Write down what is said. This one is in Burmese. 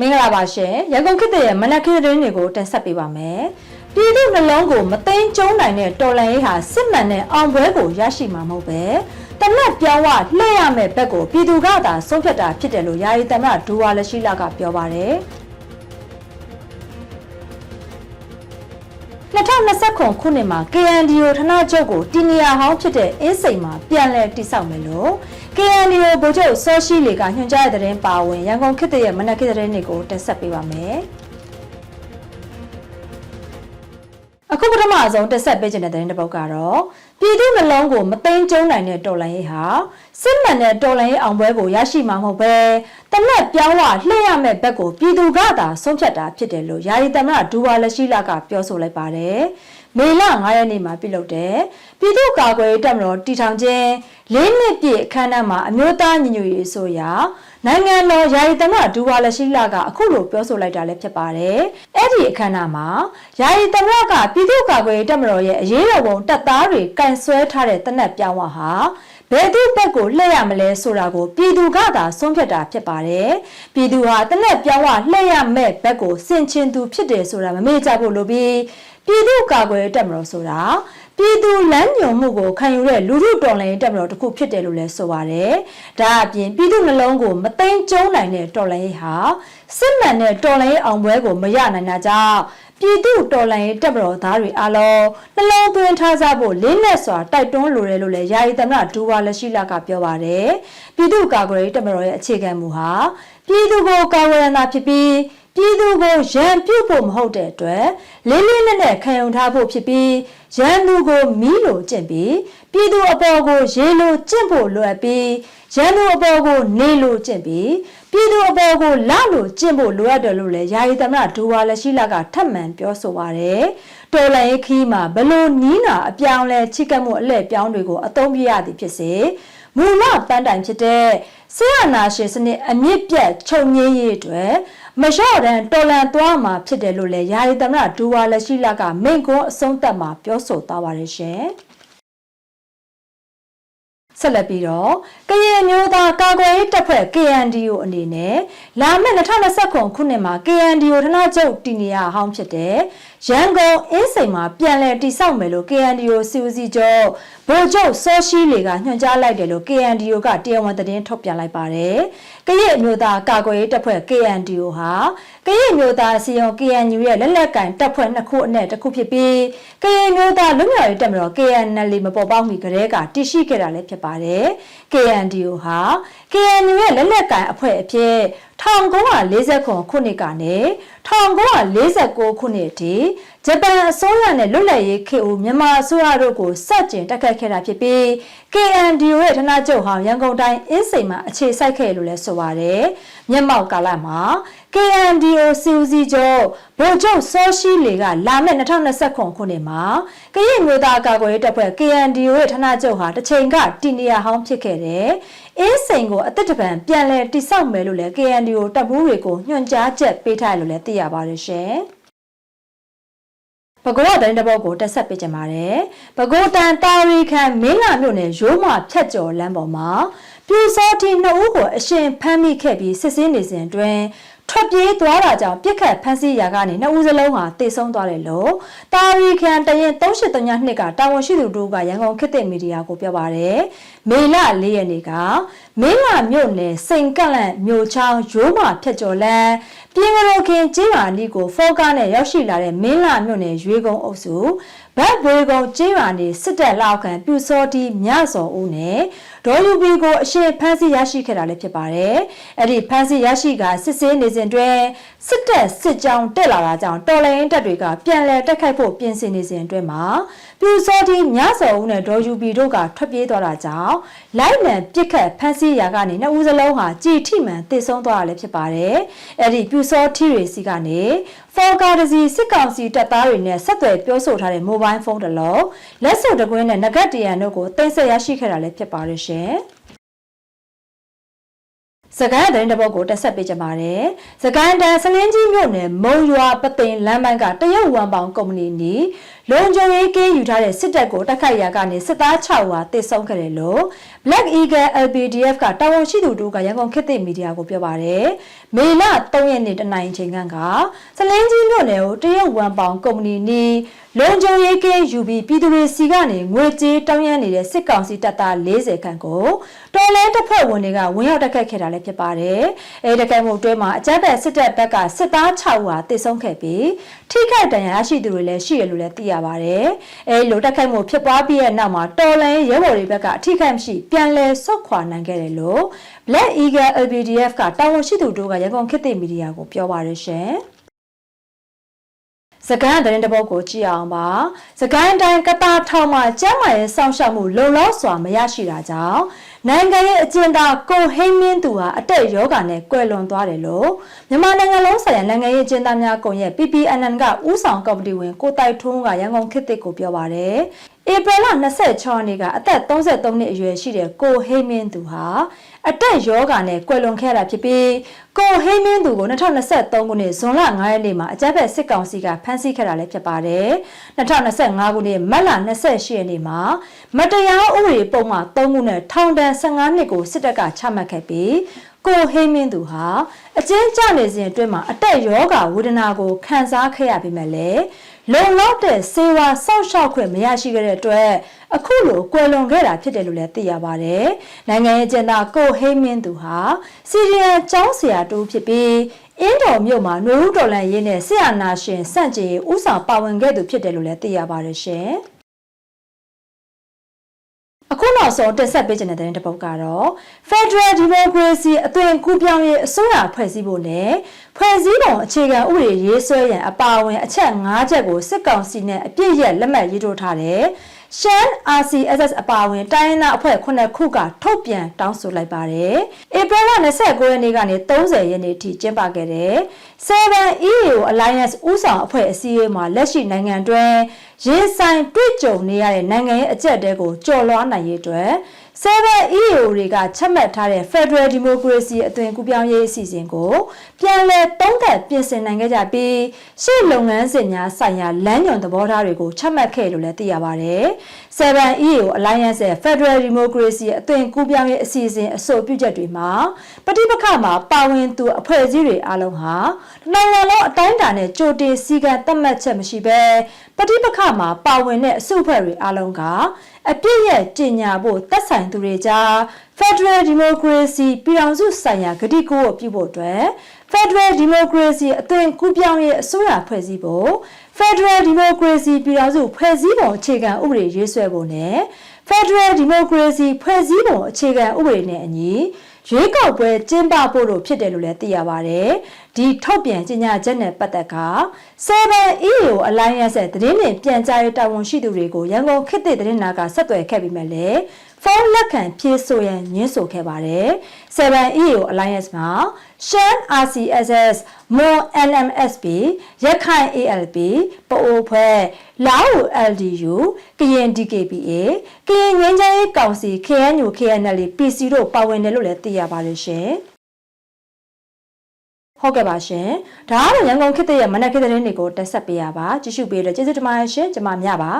မင်္ဂလာပါရှင်ရန်ကုန်ခေတ်ရဲ့မနက်ခင်းသတင်းတွေကိုတင်ဆက်ပေးပါမယ်ပြည်သူနှလုံးကိုမသိမ်းကျုံနိုင်တဲ့တော်လန်ရေးဟာစစ်မှန်တဲ့အောင်ပွဲကိုရရှိမှာမဟုတ်ပဲတနက်ပြောင်းဝလှည့်ရမယ့်ဘက်ကိုပြည်သူကသာဆုံးဖြတ်တာဖြစ်တယ်လို့ယာယီသမ္မတဒူဝါလက်ရှိလာကပြောပါတယ် 2029ခုနှစ်မှာ KNDO ဌာနချုပ်ကိုတီနီယာဟောင်းဖြစ်တဲ့အင်းစိန်မှာပြန်လည်တိစောက်မယ်လို့ KNDO ဗိုလ်ချုပ်စောရှိလေကညွှန်ကြားတဲ့သတင်းပါဝင်ရန်ကုန်ခေတ်ရဲ့မနက်ခင်းသတင်းတွေကိုတင်ဆက်ပေးပါမယ်။အခုပထမဆုံးတက်ဆက်ပေးခြင်းတဲ့သတင်းတစ်ပုဒ်ကတော့ ပြည်သူနှလုံးကိုမသိမ်းကျုံနိုင်တဲ့တော်လှန်ရေးဟာစစ်မှန်တဲ့တော်လှန်ရေးအောင်ပွဲကိုရရှိမှာမဟုတ်ပဲတနက်ပြောင်းဝလှည့်ရမယ့်ဘက်ကိုပြည်သူကသာဆုံးဖြတ်တာဖြစ်တယ်လို့ယာယီသမ္မတဒူဝါလက်ရှိလာကပြောဆိုလိုက်ပါတယ်။ မေလ9ရက်နေ့မှာပြုလုပ်တဲ့ပြည်သူ့ကာကွယ်ရေးတပ်မတော်တီထောင်ခြင်း၄နှစ်ပြည့်အခမ်းအနားမှာအမျိုးသားညီညွတ်ရေးအစိုးရနိုင်ငံတော်ယာယီသမ္မတဒူဝါလက်ရှိလာကအခုလိုပြောဆိုလိုက်တာလည်းဖြစ်ပါတယ်။အဲ့ဒီအခမ်းအနားမှာယာယီသမ္မတကပြည်သူ့ကာကွယ်ရေးတပ်မတော်ရဲ့အရေးတော်ပုံတပ်သားတွေကင်ဆွဲထားတဲ့တနက်ပြောင်းဝဟာ ဘယ်သူဘက်ကိုလှည့်ရမလဲဆိုတာကိုပြည်သူကသာဆုံးဖြတ်တာဖြစ်ပါတယ်။ပြည်သူဟာတနက်ပြောင်းဝလှည့်ရမဲ့ဘက်ကိုစင်ချင်သူဖြစ်တယ်ဆိုတာမမေ့ကြဖို့လိုပြီးပြည်သူ့ကာကွယ်ရေးတပ်မတော်ဆိုတာပြည်သူလမ်းညွန်မှုကိုခံယူတဲ့လူထုတော်လှန်ရေးတပ်မတော်တစ်ခုဖြစ်တယ်လို့လည်းဆိုပါတယ်။ဒါအပြင်ပြည်သူနှလုံးကိုမသိမ်းကျုံနိုင်တဲ့တော်လှန်ရေးဟာစစ်မှန်တဲ့တော်လှန်ရေးအောင်ပွဲကိုမရနိုင်တာကြောင့် ပြည်သူတော်လှန်ရေးတပ်မတော်သားတွေအားလုံးနှလုံးသွင်းထားကြဖို့လေးနက်စွာတိုက်တွန်းလိုတယ်လို့လည်းယာယီသမ္မတဒူဝါလက်ရှိလာကပြောပါတယ်။ပြည်သူကာကွယ်ရေးတပ်မတော်ရဲ့အခြေခံမူဟာပြည်သူကိုကာကွယ်ရတာဖြစ်ပြီး ပြည်သူကိုရန်ပြုတ်ဖို့မဟုတ်တဲ့အတွက်လေးလေးနက်နက်ခံယူထားဖို့ဖြစ်ပြီးရန်သူကိုမီးလိုကျင့်ပြီးပြည်သူအပေါ်ကိုရေလိုကျင့်ဖို့လိုအပ်ပြီးရန်သူအပေါ်ကိုနေလိုကျင့်ပြီးပြည်သူအပေါ်ကိုလလိုကျင့်ဖို့လိုအပ်တယ်လို့လည်းယာယီသမ္မတဒူဝါလက်ရှိလာကထပ်မံပြောဆိုပါတယ်တော်လိုင်းခီးမှာဘလို့နီးနာအပြောင်းလဲချိကတ်မှုအလှည့်ပြောင်းတွေကိုအသုံးပြရသည်ဖြစ်စေမူလပန်းတိုင်ဖြစ်တဲ့ဆရာနာရှင်စနစ်အမြင့်ပြတ်ချုပ်ငင်းရေးအတွက် မလျှော့တန်းတော်လန်သွားမှာဖြစ်တယ်လို့လည်းယာယီသမ္မတဒူဝါလက်ရှိလာကမိန့်ခွန်းအဆုံးသတ်မှာပြောဆိုသွားပါတယ်ရှင်။ဆက်လက်ပြီးတော့ကရင်မျိုးသားကာကွယ်ရေးတပ်ဖွဲ့ KNDO အနေနဲ့လာမယ့်2029ခုနှစ်မှာ KNDO ဌာနချုပ်တည်နေရဟောင်းဖြစ်တဲ့ ရန်ကုန်အင်းစိန်မှာပြန်လည်တည်ဆောက်မယ်လို့ KNDO စီဦးစီးချုပ်ဗိုလ်ချုပ်စောရှိလေကညွှန်ကြားလိုက်တယ်လို့ KNDO ကတရားဝင်သတင်းထုတ်ပြန်လိုက်ပါတယ်။ကရင်မျိုးသားကာကွယ်ရေးတပ်ဖွဲ့ KNDO ဟာကရင်မျိုးသားစီယုံ KNU ရဲ့လက်လက်ကင်တပ်ဖွဲ့နှစ်ခုအနက်တစ်ခုဖြစ်ပြီးကရင်မျိုးသားလူမျိုးရေးတပ်မတော် KNL မပေါ်ပေါက်မီကတည်းကတည်ရှိခဲ့တာလည်းဖြစ်ပါတယ်။ KNDO ဟာ KNU ရဲ့လက်လက်ကင်အဖွဲ့အဖြစ် 1949ခုနှစ်ကနေ1949ခုနှစ်အထိဂျပန်အစိုးရနဲ့လွတ်လပ်ရေးခေတ်ဦးမြန်မာအစိုးရတို့ကိုစက်ကျင်တက်ခတ်ခဲ့တာဖြစ်ပြီး KNDO ရဲ့ဌာနချုပ်ဟောင်းရန်ကုန်တိုင်းအင်းစိန်မှာအခြေစိုက်ခဲ့လို့လည်းဆိုပါတယ်။မျက်မှောက်ကာလမှာ KNDO စီဦးစီးချုပ်ဗိုလ်ချုပ်စောရှိလေကလာမယ့်2029ခုနှစ်မှာကရင်မျိုးသားကာကွယ်ရေးတပ်ဖွဲ့ KNDO ရဲ့ဌာနချုပ်ဟာတစ်ချိန်ကတီနီယာဟောင်းဖြစ်ခဲ့တယ်။ အင်းစိန်ကိုအသက်တပံပြန်လည်တိစောက်မယ်လို့လည်း KNDO တပ်မှုတွေကိုညွှန်ကြားချက်ပေးထားတယ်လို့လည်းသိရပါတယ်ရှင်။ပကောတိုင်းတစ်ပုတ်ကိုတက်ဆက်ပေးကြပါတယ်။ပကောတန်တာရီခန်မင်းလာမြို့နယ်ရိုးမဖြတ်ကျော်လမ်းပေါ်မှာပြူစောတီနှစ်ဦးကိုအရှင်ဖမ်းမိခဲ့ပြီးစစ်ဆေးနေစဉ်အတွင်း ထွက်ပြေးသွားတာကြောင့်ပြစ်ခတ်ဖမ်းဆီးရာကနေနှစ်ဦးစလုံးဟာတေဆုံးသွားတယ်လို့တာရီခန်တရင်38နှစ်ကတာဝန်ရှိသူတို့ကရန်ကုန်ခေတ်သစ်မီဒီယာကိုပြောပါတယ်။မေလ၄ရက်နေ့ကမင်းလာမြို့နယ်စိန်ကန့်လန့်မြို့ချောင်းရိုးမဖြတ်ကျော်လမ်းပြင်းကလေးခင်ကျေးရွာနီးကိုဖောကားနဲ့ရောက်ရှိလာတဲ့မင်းလာမြို့နယ်ရွေကုံအုပ်စုဗတ်ဘွေကုံကျေးရွာနေစစ်တပ်လောက်ခံပြူစောတီမြစော်ဦးနဲ့ဒေါ်ယူဘီကိုအရှိဖမ်းဆီးရရှိခဲ့တာလည်းဖြစ်ပါတယ်။အဲ့ဒီဖမ်းဆီးရရှိကစစ်ဆေးနေစဉ်တွင်စစ်တပ်စစ်ကြောင်းတက်လာတာကြောင့်တော်လိုင်းတပ်တွေကပြန်လည်တက်ခိုက်ဖို့ပြင်ဆင်နေစဉ်အတွင်းမှာပြူစောတီမြစော်ဦးနဲ့ဒေါ်ယူဘီတို့ကထွက်ပြေးသွားတာကြောင့်လိုက်လံပစ်ခတ်ဖမ်းဆီးရာကနေနှစ်ဦးစလုံးဟာကြည်ထိမှန်တည်ဆုံးသွားတာလည်းဖြစ်ပါတယ်။အဲ့ဒီပြူစောတီတွေစီကနေဖော်ကာတစီစစ်ကောင်စီတပ်သားတွေနဲ့ဆက်သွယ်ပြောဆိုထားတဲ့မိုဘိုင်းဖုန်းတစ်လုံးလက်စုပ်တစ်ကွင်းနဲ့ငကတ်တရံတို့ကိုတင်ဆက်ရရှိခဲ့တာလည်းဖြစ်ပါတယ်ရှင်။ စကိုင်းတိုင်းတစ်ပုတ်ကိုတက်ဆက်ပေးကြပါတယ်။စကိုင်းတန်စလင်းကြီးမြို့နယ်မုံရွာပသိမ်လမ်းပိုင်းကတရုတ်ဝမ်ပေါင်ကုမ္ပဏီနီ လုံခြုံရေးကင်းယူထားတဲ့စစ်တပ်ကိုတိုက်ခိုက်ရာကနေစစ်သား6ဦးဟာတေဆုံးခဲ့တယ်လို့ Black Eagle LPDF ကတာဝန်ရှိသူတို့ကရန်ကုန်ခေတ်သစ်မီဒီယာကိုပြောပါတယ်။မေလ3ရက်နေ့တနင်္လာချိန်ကစလင်းကြီးမြို့နယ်ကိုတရုတ်ဝန်ပေါင်ကုမ္ပဏီနီးလုံခြုံရေးကင်းယူပြီးပြည်သူတွေစီကနေငွေကြေးတောင်းရမ်းနေတဲ့စစ်ကောင်စီတပ်သား40ခန့်ကိုတော်လဲတပ်ဖွဲ့ဝင်တွေကဝင်ရောက်တိုက်ခတ်ခဲ့တာလည်းဖြစ်ပါတယ်။အဲဒီတိုက်ခိုက်မှုအတွင်းမှာအကြမ်းဖက်စစ်တပ်ဘက်ကစစ်သား6ဦးဟာတေဆုံးခဲ့ပြီးထိခိုက်ဒဏ်ရာရရှိသူတွေလည်းရှိရလို့လည်းသိရပါတယ်။အဲဒီလိုတိုက်ခိုက်မှုဖြစ်ပွားပြီးတဲ့နောက်မှာတော်လဲရဲဘော်တွေဘက်ကအထိခိုက်မရှိပြန်လည်ဆုတ်ခွာနိုင်ခဲ့တယ်လို့ Black Eagle LPDF ကတာဝန်ရှိသူတို့ကရန်ကုန်ခေတ်သစ်မီဒီယာကိုပြောပါရရှင်။စကိုင်းသတင်းတပုတ်ကိုကြည့်အောင်ပါစကိုင်းတိုင်းကတာထောင်မှာကျမ်းမာရေးစောင့်ရှောက်မှုလုံလောက်စွာမရရှိတာကြောင့် နိုင်ငံရဲ့အကျဉ်းသားကိုဟိမင်းသူဟာအတက်ယောဂာနဲ့ကွယ်လွန်သွားတယ်လို့မြန်မာနိုင်ငံလုံးဆိုင်ရာနိုင်ငံရေးအကျဉ်းသားများကွန်ရက် PPNN ကဦးဆောင်ကော်မတီဝင်ကိုတိုက်ထွန်းကရန်ကုန်ခေတ်သစ်ကိုပြောပါတယ်ဧပြီလ26ရက်နေ့ကအသက်33နှစ်အရွယ်ရှိတဲ့ကိုဟိမင်းသူဟာ အတက်ယောဂာနဲ့ကွယ်လွန်ခဲ့တာဖြစ်ပြီးကိုဟိမင်းသူကို2023ခုနှစ်ဇွန်လ9ရက်နေ့မှာအကြမ်းဖက်စစ်ကောင်စီကဖမ်းဆီးခဲ့တာလည်းဖြစ်ပါတယ်2025ခုနှစ်မတ်လ28ရက်နေ့မှာမတရားဥပဒေပုံမှန်3ခုနဲ့ထောင်ဒဏ်15နှစ်ကိုစစ်တပ်ကချမှတ်ခဲ့ပြီး ကိုဟိမင်းသူဟာအကျဉ်းကျနေစဉ်အတွင်းမှာအတက်ယောဂဝေဒနာကိုခံစားခဲ့ရပြီးမှလည်းလုံလောက်တဲ့စေဝါစောင့်ရှောက်ခွင့်မရရှိခဲ့တဲ့အတွက်အခုလိုကွယ်လွန်ခဲ့တာဖြစ်တယ်လို့လည်းသိရပါတယ်။နိုင်ငံရေးကျင်းသားကိုဟိမင်းသူဟာစီရီယန်ကျောင်းဆရာတူဖြစ်ပြီးအင်းတော်မြို့မှာနှွေဦးတော်လန်ရေးနဲ့ဆရာနာရှင်စန့်ကျင်ဦးဆောင်ပါဝင်ခဲ့သူဖြစ်တယ်လို့လည်းသိရပါတယ်ရှင်။အခုနော က်ဆုံးတက်ဆက်ပေးခြင်းတဲ့တဲ့တစ်ပုဒ်ကတော့ Federal Democracy အသွင်ကူးပြောင်းရေးအစိုးရဖွဲ့စည်းဖို့နဲ့ဖွဲ့စည်းပုံအခြေခံဥပဒေရေးဆွဲရန်အပါအဝင်အချက်၅ချက်ကိုစစ်ကောင်စီနဲ့အပြည့်ရဲ့လက်မှတ်ရေးထိုးထားတဲ့ ရှမ်း RCSS အပါအဝင်တိုင်းရင်းသားအဖွဲ့ခုနှစ်ခုကထုတ်ပြန်တောင်းဆိုလိုက်ပါတယ်။ဧပြီလ29ရက်နေ့ကနေ30ရက်နေ့ထိကျင်းပခဲ့တဲ့ Seven EAO Alliance ဥဆောင်အဖွဲ့အစည်းအဝေးမှာလက်ရှိနိုင်ငံတွင်ရေးဆိုင်တွေ့ကြုံနေရတဲ့နိုင်ငံရဲ့အကြက်တဲကိုကြော်လွှားနိုင်ရေးအတွက် Seven EAO တွေကချက်မှတ်ထားတဲ့ Federal Democracy အသွင်ကူးပြောင်းရေးအစီအစဉ်ကိုပြန်လည်သုံးသပ်ပြင်ဆင်နိုင်ခဲ့ကြပြီးရှေ့လုပ်ငန်းစဉ်များဆိုင်ရာလမ်းညွှန်သဘောထားတွေကိုချက်မှတ်ခဲ့လို့လည်းသိရပါတယ်။ Seven EAO Alliance ရဲ့ Federal Democracy အသွင်ကူးပြောင်းရေးအစီအစဉ်အဆိုပြုချက်တွေမှာပဋိပက္ခမှာပါဝင်သူအဖွဲ့အစည်းတွေအားလုံးဟာနိုင်ငံလုံးအတိုင်းအတာနဲ့ကြိုတင်စည်းကမ်းသတ်မှတ်ချက်မရှိဘဲ ပဋိပက္ခမှာပါဝင်တဲ့အစုအဖွဲ့တွေအားလုံးကအပြည့်ရဲ့ကျင်ညာဖို့သက်ဆိုင်သူတွေကြား Federal Democracy ပြည်ထောင်စုဆိုင်ရာဂတိကိုပြုဖို့အတွက် Federal Democracy အသွင်ကူးပြောင်းရေးအစိုးရဖွဲ့စည်းဖို့ Federal Democracy ပြည်ထောင်စုဖွဲ့စည်းပုံအခြေခံဥပဒေရေးဆွဲဖို့နဲ့ Federal Democracy ဖွဲ့စည်းပုံအခြေခံဥပဒေနဲ့အညီ ရွေးကောက်ပွဲကျင်းပဖို့လို့ဖြစ်တယ်လို့လည်းသိရပါတယ်။ဒီထုတ်ပြန်ကြေညာချက်နဲ့ပတ်သက်က Seven EAO Alliance ရဲ့သတင်းနဲ့ပြန်ကြားရေးတာဝန်ရှိသူတွေကိုရန်ကုန်ခေတ်သစ်သတင်းနာကဆက်သွယ်ခဲ့ပြီးမှလည်း ဖုန်းလက်ခံဖြေဆိုရန်ညွှန်းဆိုခဲ့ပါတယ်။ Seven EAO Alliance မှာရှမ်း RCSS, Mon LMSP, ရခိုင် ALP, ပအိုဖွဲ့လာအို LDU ကရင် DKPA ကရင်ငင်းချမ်းရေးကောင်စီ KNU KNL PC တို့ပါဝင်တယ်လို့လည်းသိရပါတယ်ရှင်ဟုတ်ကဲ့ပါရှင်ဒါကတော့ရန်ကုန်ခေတ်ရဲ့မနက်ခေတ်သတင်းတွေကိုတက်ဆက်ပေးရပါကြည့်ရှုပေးလို့ကျေးဇူးတင်ပါတယ်ရှင်ကျွန်မမြပါ